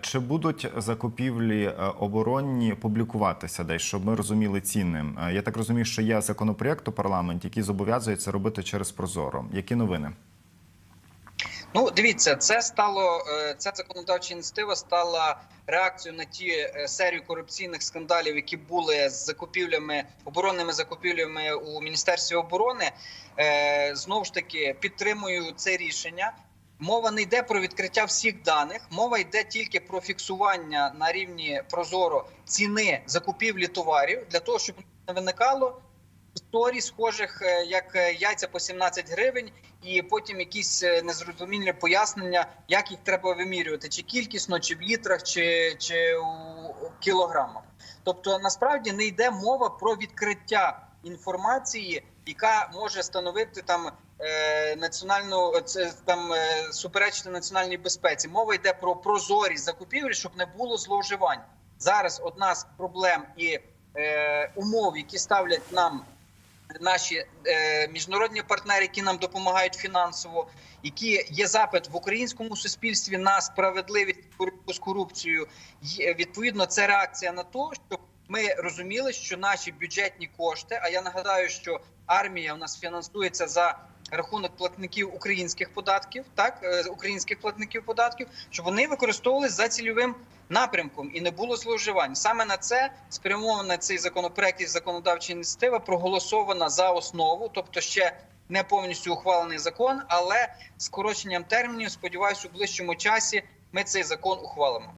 Чи будуть закупівлі е, оборонні публікуватися десь, щоб ми розуміли ціни? Я так розумію, що є законопроєкт у парламенті, який зобов'язує це робити через Прозоро. Які новини? Ну, дивіться, це стало е, ця законодавча ініціатива стала реакцією на ті е, серію корупційних скандалів, які були з закупівлями оборонними закупівлями у міністерстві оборони. Знову ж таки підтримую це рішення. Мова не йде про відкриття всіх даних, мова йде тільки про фіксування на рівні прозоро ціни закупівлі товарів для того, щоб не виникало історій, схожих е, як е, яйця по 17 гривень, і потім якісь е, незрозумілі пояснення, як їх треба вимірювати, чи кількісно, чи в літрах, чи, чи у кілограмах. Тобто, насправді не йде мова про відкриття інформації, яка може становити там національну це там е, суперечити національній безпеці. Мова йде про прозорість закупівлі, щоб не було зловживань. Зараз одна з проблем і е, умов, які ставлять нам наші е, міжнародні партнери, які нам допомагають фінансово, які є запит в українському суспільстві на справедливість боротьбу з корупцією. Відповідно, це реакція на те, щоб ми розуміли, що наші бюджетні кошти. А я нагадаю, що армія у нас фінансується за рахунок платників українських податків, так е, українських платників податків, щоб вони використовувалися за цільовим напрямком і не було зловживань. Саме на це спрямована цей законопроект і законодавча ініціатива проголосована за основу, тобто ще не повністю ухвалений закон, але скороченням термінів. Сподіваюся, у ближчому часі ми цей закон ухвалимо.